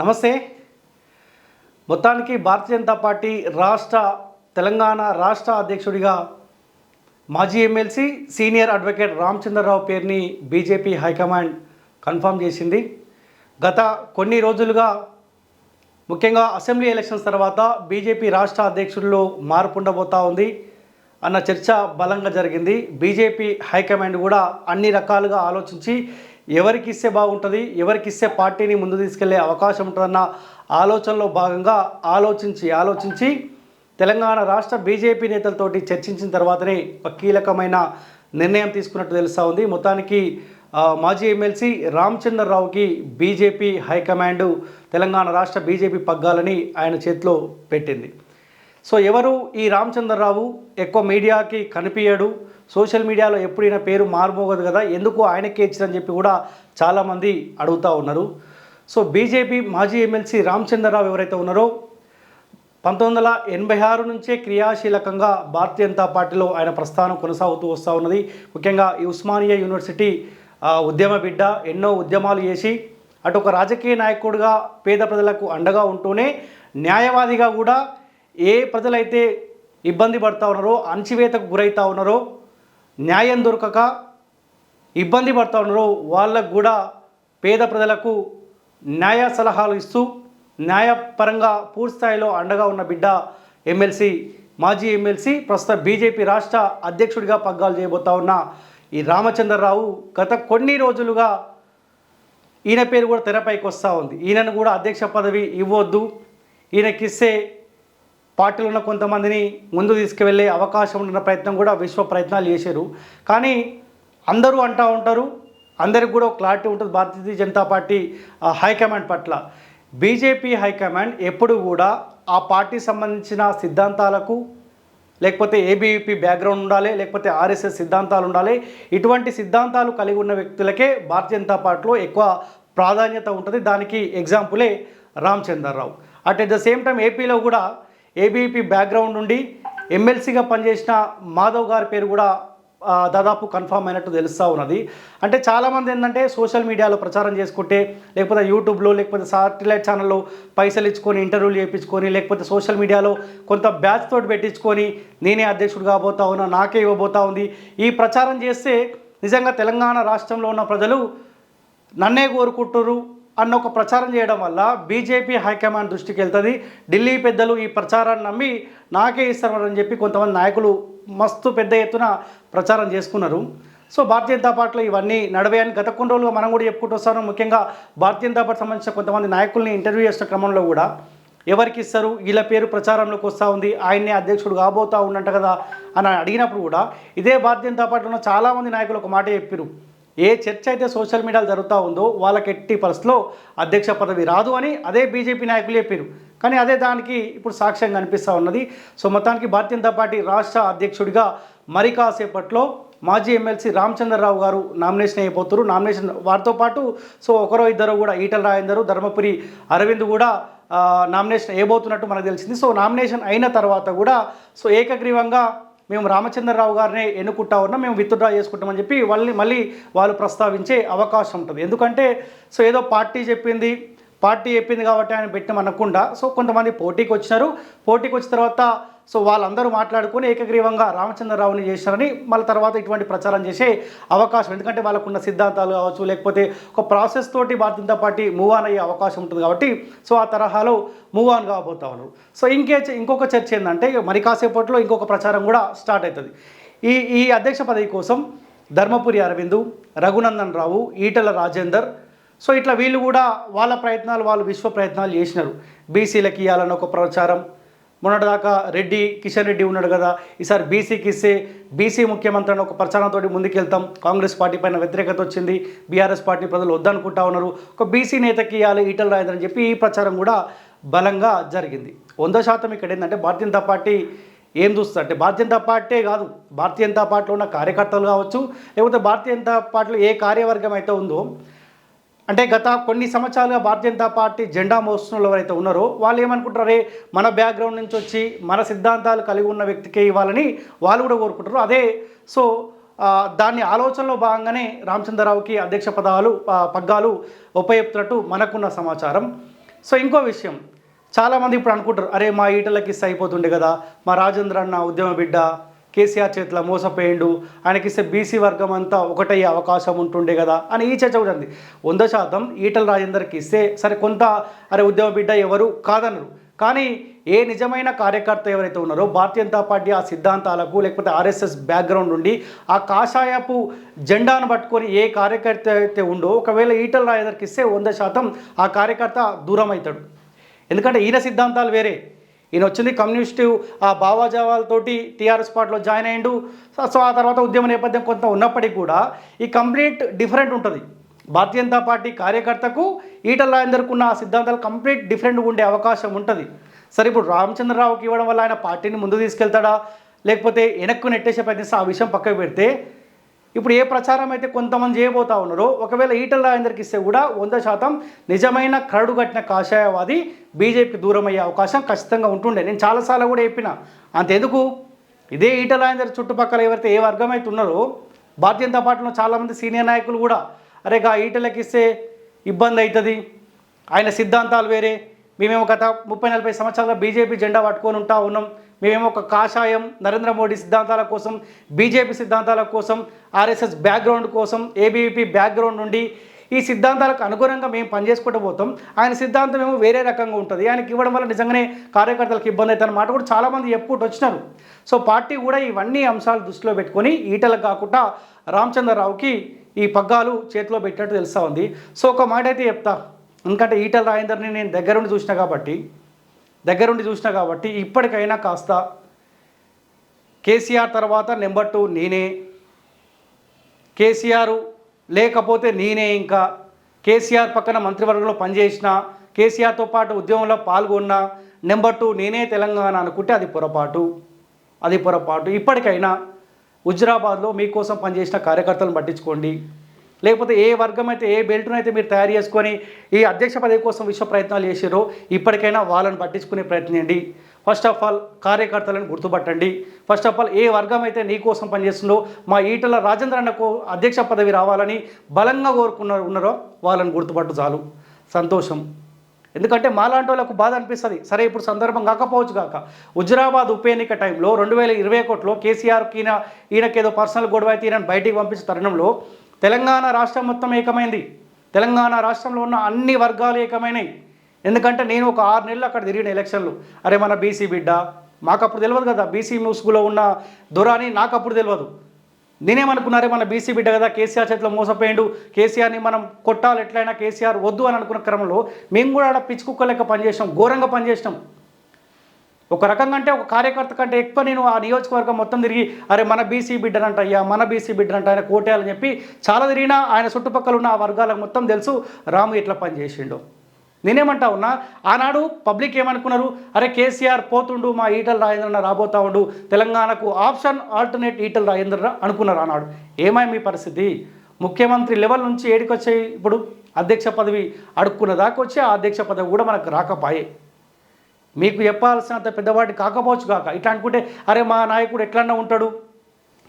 నమస్తే. మొత్తానికి భారతీయ జనతా పార్టీ రాష్ట్ర తెలంగాణ రాష్ట్ర అధ్యక్షుడిగా మాజీ ఎమ్మెల్సీ సీనియర్ అడ్వకేట్ రామచంద్రరావు పేరుని బీజేపీ హైకమాండ్ కన్ఫర్మ్ చేసింది. గత కొన్ని రోజులుగా ముఖ్యంగా అసెంబ్లీ ఎలక్షన్స్ తర్వాత బీజేపీ రాష్ట్ర అధ్యక్షుల్లో మార్పు ఉండబోతా ఉంది అన్న చర్చ బలంగా జరిగింది. బీజేపీ హైకమాండ్ కూడా అన్ని రకాలుగా ఆలోచించి ఎవరికి ఇస్తే బాగుంటుంది ఎవరికి ఇస్తే పార్టీని ముందు తీసుకెళ్ళే అవకాశం ఉంటుందన్న ఆలోచనలో భాగంగా ఆలోచించి ఆలోచించి తెలంగాణ రాష్ట్ర బీజేపీ నేతలతోటి చర్చించిన తర్వాతనే ఒక కీలకమైన నిర్ణయం తీసుకున్నట్టు తెలుస్తూ ఉంది. మొత్తానికి మాజీ ఎమ్మెల్సీ రామచంద్రరావుకి బీజేపీ హైకమాండ్ తెలంగాణ రాష్ట్ర బీజేపీ పగ్గాలని ఆయన చేతిలో పెట్టింది. సో ఎవరు ఈ రామచంద్రరావు ఎక్కువ మీడియాకి కనిపించడు సోషల్ మీడియాలో ఎప్పుడైనా పేరు మారుమోగదు కదా ఎందుకు ఆయనకే ఇచ్చారని చెప్పి కూడా చాలామంది అడుగుతూ ఉన్నారు. సో బీజేపీ మాజీ ఎమ్మెల్సీ రామచంద్రరావు ఎవరైతే ఉన్నారో పంతొమ్మిది వందల ఎనభై ఆరు నుంచే క్రియాశీలకంగా భారతీయ జనతా పార్టీలో ఆయన ప్రస్థానం కొనసాగుతూ వస్తూ ఉన్నది. ముఖ్యంగా ఈ ఉస్మానియా యూనివర్సిటీ ఉద్యమ బిడ్డ ఎన్నో ఉద్యమాలు చేసి అటు ఒక రాజకీయ నాయకుడిగా పేద ప్రజలకు అండగా ఉంటూనే న్యాయవాదిగా కూడా ఏ ప్రజలైతే ఇబ్బంది పడతా ఉన్నారో అణచివేతకు గురవుతూ ఉన్నారో న్యాయం దొరకక ఇబ్బంది పడుతూ ఉన్నారో వాళ్ళకు కూడా పేద ప్రజలకు న్యాయ సలహాలు ఇస్తూ న్యాయపరంగా పూర్తి స్థాయిలో అండగా ఉన్న బిడ్డ ఎమ్మెల్సీ మాజీ ఎమ్మెల్సీ ప్రస్తుత బీజేపీ రాష్ట్ర అధ్యక్షుడిగా పగ్గాలు చేయబోతా ఉన్న ఈ రామచంద్రరావు గత కొన్ని రోజులుగా ఈయన పేరు కూడా తెరపైకి వస్తూ ఉంది. ఈయనను కూడా అధ్యక్ష పదవి ఇవ్వద్దు. ఈయనకిస్తే పార్టీలో ఉన్న కొంతమందిని ముందు తీసుకువెళ్ళే అవకాశం ఉన్న ప్రయత్నం కూడా విశ్వ ప్రయత్నాలు చేశారు. కానీ అందరూ అంటూ ఉంటారు అందరికి కూడా క్లారిటీ ఉంటుంది. భారతీయ జనతా పార్టీ ఆ, హైకమాండ్ పట్ల. బీజేపీ హైకమాండ్ ఎప్పుడు కూడా ఆ పార్టీ సంబంధించిన సిద్ధాంతాలకు లేకపోతే ఏబీవీపీ బ్యాక్గ్రౌండ్ ఉండాలి లేకపోతే ఆర్ఎస్ఎస్ సిద్ధాంతాలు ఉండాలి ఇటువంటి సిద్ధాంతాలు కలిగి ఉన్న వ్యక్తులకే భారతీయ జనతా పార్టీలో ఎక్కువ ప్రాధాన్యత ఉంటుంది. దానికి ఎగ్జాంపులే Ramachandrarao. At at the same time ఏపీలో కూడా ఏబీపీ బ్యాక్గ్రౌండ్ ఉండి ఎమ్మెల్సీగా పనిచేసిన మాధవ్ గారి పేరు కూడా దాదాపు కన్ఫామ్ అయినట్టు తెలుస్తూ ఉన్నది. అంటే చాలామంది ఏంటంటే సోషల్ మీడియాలో ప్రచారం చేసుకుంటే లేకపోతే యూట్యూబ్లో లేకపోతే సాటిలైట్ ఛానల్లో పైసలు ఇచ్చుకొని ఇంటర్వ్యూలు చేయించుకొని లేకపోతే సోషల్ మీడియాలో కొంత బ్యాచ్ తోటి పెట్టించుకొని నేనే అధ్యక్షుడు కాబోతా ఉన్నా నాకే ఇవ్వబోతా ఉంది. ఈ ప్రచారం చేస్తే నిజంగా తెలంగాణ రాష్ట్రంలో ఉన్న ప్రజలు నన్నే కోరుకుంటున్నారు. అన్న ఒక ప్రచారం చేయడం వల్ల బీజేపీ హైకమాండ్ దృష్టికి వెళ్తుంది. ఢిల్లీ పెద్దలు ఈ ప్రచారాన్ని నమ్మి నాకే ఇస్తారని చెప్పి కొంతమంది నాయకులు మస్తు పెద్ద ఎత్తున ప్రచారం చేసుకున్నారు. సో భారతీయ జనతా పార్టీలో ఇవన్నీ నడవేయని గత కొన్ని రోజులుగా మనం కూడా చెప్పుకుంటూ వస్తాను ముఖ్యంగా భారతీయ జనతా పార్టీ సంబంధించిన కొంతమంది నాయకుల్ని ఇంటర్వ్యూ చేసిన క్రమంలో కూడా ఎవరికి ఇస్తారు? వీళ్ళ పేరు ప్రచారంలోకి వస్తూ ఉంది. ఆయన్నే అధ్యక్షుడు కాబోతా ఉండంట కదా అని అడిగినప్పుడు కూడా ఇదే భారతీయ జనతా పార్టీలో చాలామంది నాయకులు ఒక మాట చెప్పారు ఏ చర్చ అయితే సోషల్ మీడియాలో జరుగుతూ ఉందో వాళ్ళకి ఎట్టి పరిస్థితిలో అధ్యక్ష పదవి రాదు అని అదే బీజేపీ నాయకులు చెప్పారు కానీ అదే దానికి ఇప్పుడు సాక్ష్యం కనిపిస్తూ ఉన్నది. సో మొత్తానికి భారతీయ జనతా పార్టీ రాష్ట్ర అధ్యక్షుడిగా మరి కాసేపట్లో మాజీ ఎమ్మెల్సీ రామచంద్రరావు గారు నామినేషన్ అయిపోతారు నామినేషన్ వారితో పాటు సో ఒకరో ఇద్దరు కూడా ఈటల రాజేందరు ధర్మపురి అరవింద్ కూడా నామినేషన్ వేయబోతున్నట్టు మనకు తెలిసింది. సో నామినేషన్ అయిన తర్వాత కూడా సో ఏకగ్రీవంగా మేము రామచంద్రరావు గారిని ఎన్నుకుంటా ఉన్నాం మేము విత్డ్రా చేసుకుంటామని చెప్పి వాళ్ళని మళ్ళీ వాళ్ళు ప్రస్తావించే అవకాశం ఉంటుంది. ఎందుకంటే సో ఏదో పార్టీ చెప్పింది పార్టీ చెప్పింది కాబట్టి ఆయన పెట్టినాం అనకుండా సో కొంతమంది పోటీకి వచ్చినారు. పోటీకి వచ్చిన తర్వాత సో వాళ్ళందరూ మాట్లాడుకుని ఏకగ్రీవంగా రామచంద్రరావుని చేశారని మళ్ళీ తర్వాత ఇటువంటి ప్రచారం చేసే అవకాశం ఎందుకంటే వాళ్ళకున్న సిద్ధాంతాలు కావచ్చు లేకపోతే ఒక ప్రాసెస్ తోటి Bharatiya Janata party move on అయ్యే అవకాశం ఉంటుంది కాబట్టి సో ఆ తరహాలో మూవ్ ఆన్ కాబోతా ఉన్నారు. సో ఇంకే ఇంకొక చర్చ ఏంటంటే మరి కాసేపట్లో ఇంకొక ప్రచారం కూడా స్టార్ట్ అవుతుంది. ఈ ఈ అధ్యక్ష పదవి కోసం ధర్మపురి అరవిందు రఘునందన్ రావు ఈటల రాజేందర్ సో ఇట్లా వీళ్ళు కూడా వాళ్ళ ప్రయత్నాలు వాళ్ళు విశ్వ ప్రయత్నాలు చేసినారు. బీసీలకి ఇవ్వాలని ఒక ప్రచారం మొన్నటిదాకా రెడ్డి కిషన్ రెడ్డి ఉన్నాడు కదా. ఈసారి బీసీకి ఇస్తే బీసీ ముఖ్యమంత్రి అని ఒక ప్రచారంతో ముందుకెళ్తాం. కాంగ్రెస్ పార్టీ పైన వ్యతిరేకత వచ్చింది. బీఆర్ఎస్ పార్టీ ప్రజలు వద్దనుకుంటా ఉన్నారు. ఒక బీసీ నేతకి ఇవ్వాలి ఈటల రాజేందర్ అని చెప్పి ఈ ప్రచారం కూడా బలంగా జరిగింది. వంద శాతం ఇక్కడ ఏంటంటే భారతీయ జనతా పార్టీ ఏం చూస్తుంది? అంటే భారతీయ జనతా పార్టీ కాదు. భారతీయ జనతా పార్టీలో ఉన్న కార్యకర్తలు కావచ్చు లేకపోతే భారతీయ జనతా పార్టీలో ఏ కార్యవర్గం అయితే ఉందో అంటే గత కొన్ని సంవత్సరాలుగా భారతీయ జనతా పార్టీ జెండా మోస్తున్న ఎవరైతే ఉన్నారో వాళ్ళు ఏమనుకుంటారే? మన బ్యాక్గ్రౌండ్ నుంచి వచ్చి మన సిద్ధాంతాలు కలిగి ఉన్న వ్యక్తికే ఇవ్వాలని వాళ్ళు కూడా కోరుకుంటారు. అదే సో దాని దాన్ని ఆలోచనలో భాగంగానే రామచంద్రరావుకి అధ్యక్ష పదాలు పగ్గాలు ఉపయోగిస్తున్నట్టు మనకున్న సమాచారం. సో ఇంకో విషయం. చాలామంది ఇప్పుడు అనుకుంటారు అరే మా ఈటలకి ఇస్తే అయిపోతుండే కదా మా రాజేంద్ర అన్న ఉద్యమ బిడ్డ కేసీఆర్ చేతిలో మోసపోయిండు. ఆయనకి ఇస్తే బీసీ వర్గం అంతా ఒకటయ్యే అవకాశం ఉంటుండే కదా అని ఈ చర్చ కూడా ఉంది. వంద శాతం ఈటల రాజేందర్కి ఇస్తే సరే కొంత అరే ఉద్యమ బిడ్డ ఎవరు? కాదనరు. కానీ ఏ నిజమైన కార్యకర్త ఎవరైతే ఉన్నారో భారతీయ జనతా పార్టీ ఆ సిద్ధాంతాలకు లేకపోతే ఆర్ఎస్ఎస్ బ్యాక్గ్రౌండ్ నుండి ఆ కాషాయపు జెండాను పట్టుకొని ఏ కార్యకర్త అయితే ఉండో ఒకవేళ ఈటల రాజేందర్కి ఇస్తే వంద శాతం ఆ కార్యకర్త దూరం అవుతాడు ఎందుకంటే ఈయన సిద్ధాంతాలు వేరే. ఈయన వచ్చింది కమ్యూనిస్టు ఆ భావాజావాలతోటి టీఆర్ఎస్ పార్టీలో జాయిన్ అయ్యిండు. సో- ఆ తర్వాత ఉద్యమ నేపథ్యం కొంత ఉన్నప్పటికీ కూడా ఈ కంప్లీట్ డిఫరెంట్ ఉంటుంది. భారతీయ జనతా పార్టీ కార్యకర్తకు ఈటల రాజేందర్కు ఉన్న ఆ సిద్ధాంతాలు కంప్లీట్ డిఫరెంట్గా ఉండే అవకాశం ఉంటుంది. సరే ఇప్పుడు రామచంద్రరావుకి ఇవ్వడం వల్ల ఆయన పార్టీని ముందు తీసుకెళ్తాడా? లేకపోతే వెనక్కు నెట్టేసే ప్రయత్నిస్తే ఆ విషయం పక్కకు పెడితే ఇప్పుడు ఏ ప్రచారం అయితే కొంతమంది చేయబోతా ఉన్నారో ఒకవేళ ఈటల రాజేందర్కి ఇస్తే కూడా వంద శాతం నిజమైన కరడు కట్టిన కాషాయవాది బీజేపీకి దూరం అయ్యే అవకాశం ఖచ్చితంగా ఉంటుండే. నేను చాలాసార్లు కూడా చెప్పిన అంతెందుకు? ఇదే ఈటల రాజేందర్ చుట్టుపక్కల ఎవరైతే ఏ వర్గం అయితే ఉన్నారో భారతీయ జనతా పార్టీలో చాలామంది సీనియర్ నాయకులు కూడా అరే గా ఈటలకి ఇస్తే ఇబ్బంది అవుతుంది ఆయన సిద్ధాంతాలు వేరే. మేమేమో గత ముప్పై నలభై సంవత్సరాల బీజేపీ జెండా పట్టుకొని ఉంటా ఉన్నాం. మేమేమో ఒక కాషాయం నరేంద్ర మోడీ సిద్ధాంతాల కోసం బీజేపీ సిద్ధాంతాల కోసం ఆర్ఎస్ఎస్ బ్యాక్గ్రౌండ్ కోసం ఏబీవీపీ బ్యాక్గ్రౌండ్ నుండి ఈ సిద్ధాంతాలకు అనుగుణంగా మేము పనిచేసుకుంటూ పోతాం. ఆయన సిద్ధాంతం ఏమో వేరే రకంగా ఉంటుంది. ఆయనకి ఇవ్వడం వల్ల నిజంగానే కార్యకర్తలకు ఇబ్బంది అవుతుంది మాట కూడా చాలామంది ఎప్పుడు వచ్చినారు. సో పార్టీ కూడా ఇవన్నీ అంశాలు దృష్టిలో పెట్టుకొని ఈటలకు కాకుండా రామచంద్రరావుకి ఈ పగ్గాలు చేతిలో పెట్టినట్టు తెలుస్తూ ఉంది. సో ఒక మాట అయితే చెప్తా. ఎందుకంటే ఈటల రాజేందర్ని నేను దగ్గరుండి చూసిన కాబట్టి దగ్గరుండి చూసిన కాబట్టి ఇప్పటికైనా కాస్త కేసీఆర్ తర్వాత నెంబర్ టూ నేనే. కేసీఆర్ లేకపోతే నేనే ఇంకా. కేసీఆర్ పక్కన మంత్రివర్గంలో పనిచేసిన కేసీఆర్తో పాటు ఉద్యమంలో పాల్గొన్న నెంబర్ టూ నేనే తెలంగాణ అనుకుంటే అది పొరపాటు. అది పొరపాటు. ఇప్పటికైనా హుజరాబాద్లో మీకోసం పనిచేసిన కార్యకర్తలను పట్టించుకోండి. లేకపోతే ఏ వర్గం అయితే ఏ బెల్ట్ను అయితే మీరు తయారు చేసుకొని ఈ అధ్యక్ష పదవి కోసం విశ్వ ప్రయత్నాలు చేసారో ఇప్పటికైనా వాళ్ళని పట్టించుకునే ప్రయత్నించండి ఫస్ట్ ఆఫ్ ఆల్ కార్యకర్తలను గుర్తుపట్టండి. ఫస్ట్ ఆఫ్ ఆల్ ఏ వర్గం అయితే నీ కోసం పనిచేస్తుందో మా ఈటల రాజేంద్ర అన్నకు అధ్యక్ష పదవి రావాలని బలంగా కోరుకున్న ఉన్నారో వాళ్ళని గుర్తుపట్టు చాలు. సంతోషం. ఎందుకంటే మాలాంటి వాళ్ళకు బాధ అనిపిస్తుంది. సరే ఇప్పుడు సందర్భం కాకపోవచ్చు కాక హుజరాబాద్ ఉప ఎన్నిక టైంలో రెండు వేల ఇరవై ఒకటిలో కేసీఆర్కి ఈయన ఈయనకేదో పర్సనల్ గొడవ అయితే ఈయన బయటికి పంపించిన తరుణంలో తెలంగాణ రాష్ట్రం మొత్తం ఏకమైంది. తెలంగాణ రాష్ట్రంలో ఉన్న అన్ని వర్గాలు ఏకమైనాయి. ఎందుకంటే నేను ఒక ఆరు నెలలు అక్కడ తిరిగిన ఎలక్షన్లు. అరే మన బీసీ బిడ్డ మాకు అప్పుడు తెలియదు కదా బీసీ ముసుగులో ఉన్న దొరాని నాకు అప్పుడు తెలియదు నేనేమనుకున్నారే మన బీసీ బిడ్డ కదా కేసీఆర్ చేతిలో మోసపోయిండు. కేసీఆర్ని మనం కొట్టాలి ఎట్లయినా కేసీఆర్ వద్దు అని అనుకున్న క్రమంలో మేము కూడా ఆడ పిచ్చి కుక్క లెక్క పనిచేసినాం ఘోరంగా పనిచేసినాం. ఒక రకంగా అంటే ఒక కార్యకర్త కంటే ఎక్కువ నేను ఆ నియోజకవర్గం మొత్తం తిరిగి అరే మన బీసీ బిడ్డనంట అయ్యా మన బీసీ బిడ్డనంట ఆయన కోటేయాలని చెప్పి చాలా తిరిగినా ఆయన చుట్టుపక్కల ఉన్న ఆ వర్గాలకు మొత్తం తెలుసు రాము ఎట్లా పనిచేసిండు నేనేమంటా ఉన్నా ఆనాడు పబ్లిక్ ఏమనుకున్నారు? అరే కేసీఆర్ పోతుండు మా ఈటల రాజేంద్రన్న రాబోతా ఉండు తెలంగాణకు ఆప్షన్ ఆల్టర్నేట్ ఈటల రాజేంద్ర అనుకున్నారు ఆనాడు. ఏమై మీ పరిస్థితి? ముఖ్యమంత్రి లెవెల్ నుంచి ఏడికొచ్చాయి ఇప్పుడు అధ్యక్ష పదవి అడుక్కున్న దాకా వచ్చి ఆ అధ్యక్ష పదవి కూడా మనకు రాకపాయే. మీకు చెప్పాల్సినంత పెద్దవాడి కాకపోవచ్చు కాక. ఇట్లా అనుకుంటే అరే మా నాయకుడు ఎట్లన్నా ఉంటాడు?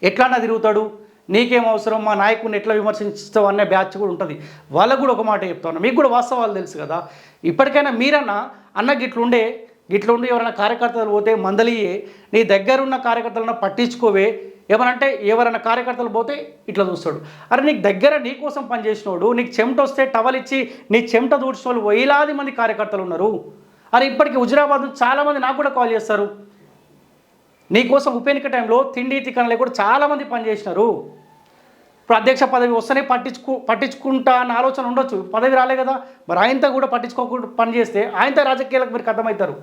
ఎట్లన్నా తిరుగుతాడు? నీకేం అవసరం? మా నాయకుడిని ఎట్లా విమర్శిస్తావు? అనే బ్యాచ్ కూడా ఉంటుంది. వాళ్ళకు కూడా ఒక మాట చెప్తాను మీకు కూడా వాస్తవాలు తెలుసు కదా. ఇప్పటికైనా మీరన్నా అన్న గిట్లుండే గిట్లుండి ఎవరైనా కార్యకర్తలు పోతే మందలియే నీ దగ్గరున్న కార్యకర్తలను పట్టించుకోవే. ఏమనంటే ఎవరైనా కార్యకర్తలు పోతే ఇట్లా చూస్తాడు. అరే నీకు దగ్గర నీ కోసం పనిచేసినోడు నీకు చెమట వస్తే టవల్ ఇచ్చి నీ చెమట దూడ్చిన వాళ్ళు వేలాది మంది కార్యకర్తలు ఉన్నారు. అరే ఇప్పటికి హుజురాబాద్ నుంచి చాలామంది నాకు కూడా కాల్ చేస్తారు. నీకోసం ఉప ఎన్నిక టైంలో తిండి తిక్కన కూడా చాలామంది పనిచేసినారు. ఇప్పుడు అధ్యక్ష పదవి వస్తేనే పట్టించుకు పట్టించుకుంటా అన్న ఆలోచన ఉండొచ్చు. పదవి రాలే కదా. మరి ఆయనతో కూడా పట్టించుకోకుండా పని చేస్తే ఆయనతో రాజకీయాలకు మీరు కథమవుతారు.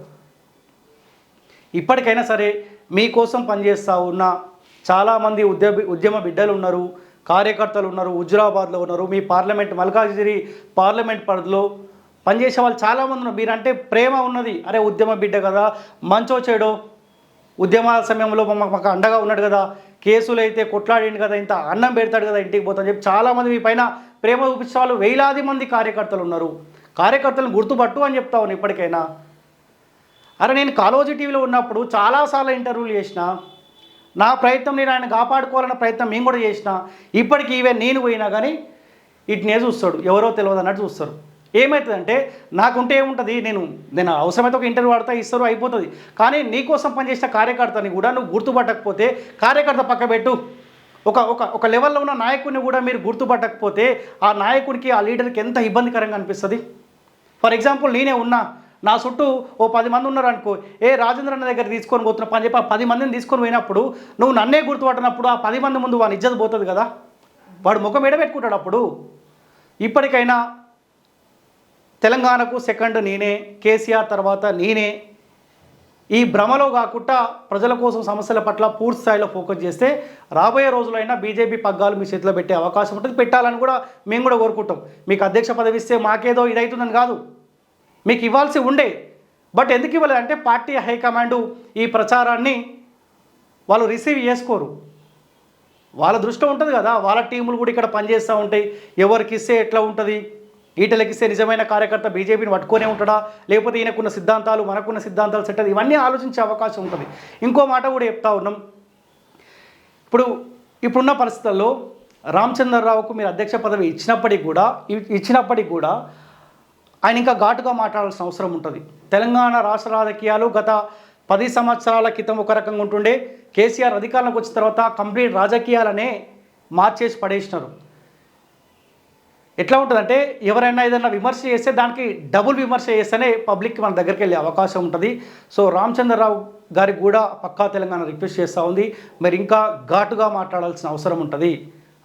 ఇప్పటికైనా సరే మీకోసం పనిచేస్తూ ఉన్న చాలామంది ఉద్యమ ఉద్యమ బిడ్డలు ఉన్నారు కార్యకర్తలు ఉన్నారు హుజురాబాద్లో ఉన్నారు. మీ పార్లమెంట్ మల్కాజిగిరి పార్లమెంట్ పరిధిలో పనిచేసే వాళ్ళు చాలామంది ఉన్నారు. మీరంటే ప్రేమ ఉన్నది. అరే ఉద్యమ బిడ్డ కదా మంచో చెడో. ఉద్యమాల సమయంలో మాకు అండగా ఉన్నాడు కదా. కేసులు అయితే కొట్లాడిండు కదా ఇంత అన్నం పెడతాడు కదా ఇంటికి పోతాను చెప్పి చాలామంది మీ పైన ప్రేమ చూపించే వాళ్ళు వేలాది మంది కార్యకర్తలు ఉన్నారు. కార్యకర్తలను గుర్తుపట్టు అని చెప్తా ఉన్నాను ఇప్పటికైనా. అరే నేను కాలోజీ టీవీలో ఉన్నప్పుడు చాలాసార్లు ఇంటర్వ్యూలు చేసిన నా ప్రయత్నం నేను ఆయన కాపాడుకోవాలన్న ప్రయత్నం మేము కూడా చేసిన ఇప్పటికి ఈవెన్ నేను పోయినా కానీ ఇట్నే చూస్తాడు. ఎవరో తెలియదు అన్నట్టు చూస్తారు. ఏమవుతుందంటే నాకుంటే ఏముంటుంది? నేను నేను అవసరమైతే ఒక ఇంటర్వ్యూ వాడతా ఇస్తారు అయిపోతుంది. కానీ నీకోసం పనిచేసిన కార్యకర్తని కూడా నువ్వు గుర్తుపట్టకపోతే కార్యకర్త పక్కబెట్టు ఒక ఒక ఒక లెవెల్లో ఉన్న నాయకుడిని కూడా మీరు గుర్తుపట్టకపోతే ఆ నాయకుడికి ఆ లీడర్కి ఎంత ఇబ్బందికరంగా అనిపిస్తుంది? ఫర్ ఎగ్జాంపుల్ నేనే ఉన్నా. నా చుట్టూ ఓ పది మంది ఉన్నారు అనుకో ఏ రాజేంద్ర అన్న దగ్గర తీసుకొని పోతున్నా పని చెప్పి ఆ పది మందిని తీసుకొని పోయినప్పుడు నువ్వు నన్నే గుర్తుపట్టినప్పుడు ఆ పది మంది ముందు వాని ఇజ్జత పోతుంది కదా? వాడు ముఖం ఎడబెట్టుకుంటాడు అప్పుడు. ఇప్పటికైనా తెలంగాణకు సెకండ్ నేనే కేసీఆర్ తర్వాత నేనే. ఈ భ్రమలో కాకుండా ప్రజల కోసం సమస్యల పట్ల పూర్తి స్థాయిలో ఫోకస్ చేస్తే రాబోయే రోజులైనా బీజేపీ పగ్గాలు మీ చేతిలో పెట్టే అవకాశం ఉంటుంది. పెట్టాలని కూడా మేము కూడా కోరుకుంటాం. మీకు అధ్యక్ష పదవి ఇస్తే మాకేదో ఇదవుతుందని కాదు. మీకు ఇవ్వాల్సి ఉండే. బట్ ఎందుకు ఇవ్వలేదు అంటే పార్టీ హైకమాండు ఈ ప్రచారాన్ని వాళ్ళు రిసీవ్ చేసుకోరు. వాళ్ళ దృష్టి ఉంటుంది కదా. వాళ్ళ టీములు కూడా ఇక్కడ పనిచేస్తూ ఉంటాయి. ఎవరికి ఇస్తే ఎట్లా ఉంటుంది? ఈటలెక్కిస్తే నిజమైన కార్యకర్త బీజేపీని పట్టుకొనే ఉంటాడా? లేకపోతే ఈయనకున్న సిద్ధాంతాలు మనకున్న సిద్ధాంతాలు సెట్ ఇవన్నీ ఆలోచించే అవకాశం ఉంటుంది. ఇంకో మాట కూడా చెప్తా ఉన్నాం. ఇప్పుడు ఇప్పుడున్న పరిస్థితుల్లో రామచంద్రరావుకు మీరు అధ్యక్ష పదవి ఇచ్చినప్పటికి కూడా ఇచ్చినప్పటికీ ఇచ్చినప్పటికి కూడా ఆయన ఇంకా ఘాటుగా మాట్లాడాల్సిన అవసరం ఉంటుంది. తెలంగాణ రాష్ట్ర రాజకీయాలు గత పది సంవత్సరాల క్రితం ఒక రకంగా ఉంటుండే. కేసీఆర్ అధికారంలోకి వచ్చిన తర్వాత కంప్లీట్ రాజకీయాలనే మార్చేసి పడేసినారు. ఎట్లా ఉంటుందంటే ఎవరైనా ఏదైనా విమర్శ చేస్తే దానికి డబుల్ విమర్శ చేస్తేనే పబ్లిక్కి మన దగ్గరికి వెళ్ళే అవకాశం ఉంటుంది. సో రామచంద్రరావు గారికి కూడా పక్కా తెలంగాణ రిక్వెస్ట్ చేస్తూ ఉంది. మరి ఇంకా ఘాటుగా మాట్లాడాల్సిన అవసరం ఉంటుంది.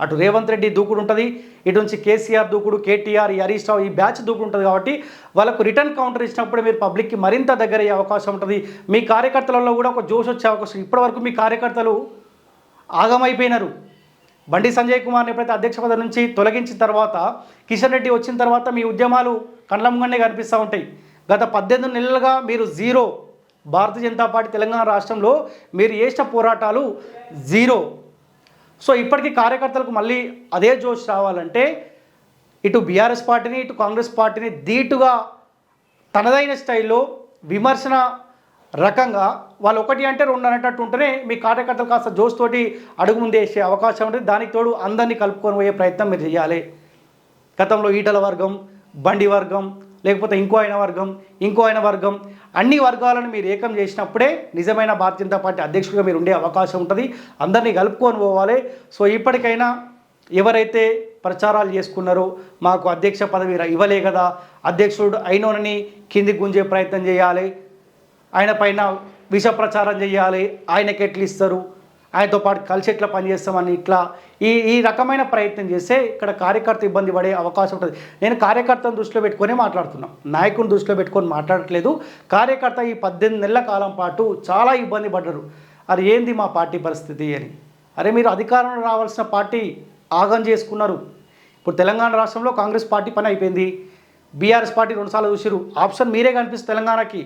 అటు రేవంత్ రెడ్డి దూకుడు ఉంటుంది ఇటు నుంచి కేసీఆర్ దూకుడు కేటీఆర్ ఈ హరీష్ రావు ఈ బ్యాచ్ దూకుడు ఉంటుంది కాబట్టి వాళ్ళకు రిటర్న్ కౌంటర్ ఇచ్చినప్పుడు మీరు పబ్లిక్కి మరింత దగ్గర అయ్యే అవకాశం ఉంటుంది. మీ కార్యకర్తలలో కూడా ఒక జోష్ వచ్చే అవకాశం ఇప్పటివరకు మీ కార్యకర్తలు ఆగమైపోయినారు. బండి సంజయ్ కుమార్ని ఎప్పుడైతే అధ్యక్ష పదవి నుంచి తొలగించిన తర్వాత కిషన్ రెడ్డి వచ్చిన తర్వాత మీ ఉద్యమాలు కండ్లముగానే కనిపిస్తూ ఉంటాయి. గత పద్దెనిమిది నెలలుగా మీరు జీరో. భారతీయ జనతా పార్టీ తెలంగాణ రాష్ట్రంలో మీరు చేసిన పోరాటాలు జీరో. సో ఇప్పటికీ కార్యకర్తలకు మళ్ళీ అదే జోష్ రావాలంటే ఇటు బీఆర్ఎస్ పార్టీని ఇటు కాంగ్రెస్ పార్టీని ధీటుగా తనదైన స్టైల్లో విమర్శన రకంగా వాళ్ళు ఒకటి అంటే రెండు అనేటట్టు ఉంటేనే మీ కార్యకర్తలు కాస్త జోష్ తోటి అడుగు ముందేసే అవకాశం ఉంటుంది. దానికి తోడు అందరినీ కలుపుకొని పోయే ప్రయత్నం మీరు చేయాలి. గతంలో ఈటల వర్గం బండి వర్గం లేకపోతే ఇంకో అయిన వర్గం ఇంకో అయిన వర్గం అన్ని వర్గాలను మీరు ఏకం చేసినప్పుడే నిజమైన భారతీయ జనతా పార్టీ అధ్యక్షుడిగా మీరు ఉండే అవకాశం ఉంటుంది. అందరినీ కలుపుకొని పోవాలి. సో ఇప్పటికైనా ఎవరైతే ప్రచారాలు చేసుకున్నారో మాకు అధ్యక్ష పదవి ఇవ్వలే కదా. అధ్యక్షుడు అయినోనని కిందికి గుంజే ప్రయత్నం చేయాలి. ఆయన పైన విష ప్రచారం చేయాలి. ఆయనకి ఎట్లు ఇస్తారు? ఆయనతో పాటు కలిసి ఎట్లా పనిచేస్తామని ఇట్లా ఈ ఈ రకమైన ప్రయత్నం చేస్తే ఇక్కడ కార్యకర్త ఇబ్బంది పడే అవకాశం ఉంటుంది. నేను కార్యకర్తను దృష్టిలో పెట్టుకొని మాట్లాడుతున్నాను నాయకుని దృష్టిలో పెట్టుకొని మాట్లాడట్లేదు. కార్యకర్త ఈ పద్దెనిమిది నెలల కాలం పాటు చాలా ఇబ్బంది పడ్డారు. అది ఏంది మా పార్టీ పరిస్థితి అని. అరే మీరు అధికారంలో రావాల్సిన పార్టీ ఆగం చేసుకున్నారు. ఇప్పుడు తెలంగాణ రాష్ట్రంలో కాంగ్రెస్ పార్టీ పని అయిపోయింది. బీఆర్ఎస్ పార్టీ రెండుసార్లు చూసిరు ఆప్షన్ మీరే కనిపిస్తుంది తెలంగాణకి.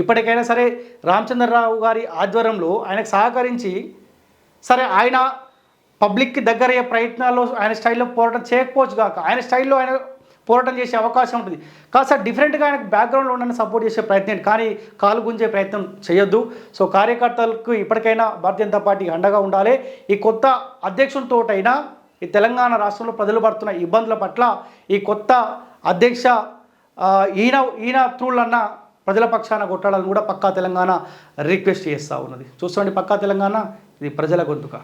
ఇప్పటికైనా సరే రామచంద్రరావు గారి ఆధ్వర్యంలో ఆయనకు సహకరించి సరే ఆయన పబ్లిక్కి దగ్గరయ్యే ప్రయత్నాల్లో ఆయన స్టైల్లో పోరాటం చేయకపోవచ్చు కాక ఆయన స్టైల్లో ఆయన పోరాటం చేసే అవకాశం ఉంటుంది. కాస్త డిఫరెంట్గా ఆయనకు బ్యాక్గ్రౌండ్లో ఉండని సపోర్ట్ చేసే ప్రయత్నం కానీ కాలు గుంజే ప్రయత్నం చేయొద్దు. సో కార్యకర్తలకు ఇప్పటికైనా భారతీయ జనతా పార్టీ అండగా ఉండాలి. ఈ కొత్త అధ్యక్షులతోటైనా ఈ తెలంగాణ రాష్ట్రంలో ప్రజలు పడుతున్న ఇబ్బందుల పట్ల ఈ కొత్త అధ్యక్ష ఈయన ఈయన త్రూళ్ళన్నా ప్రజల పక్షాన కొట్టాలని కూడా పక్కా తెలంగాణ రిక్వెస్ట్ చేస్తూ ఉన్నది. చూసుకోండి పక్కా తెలంగాణ ఇది ప్రజల గొంతుక.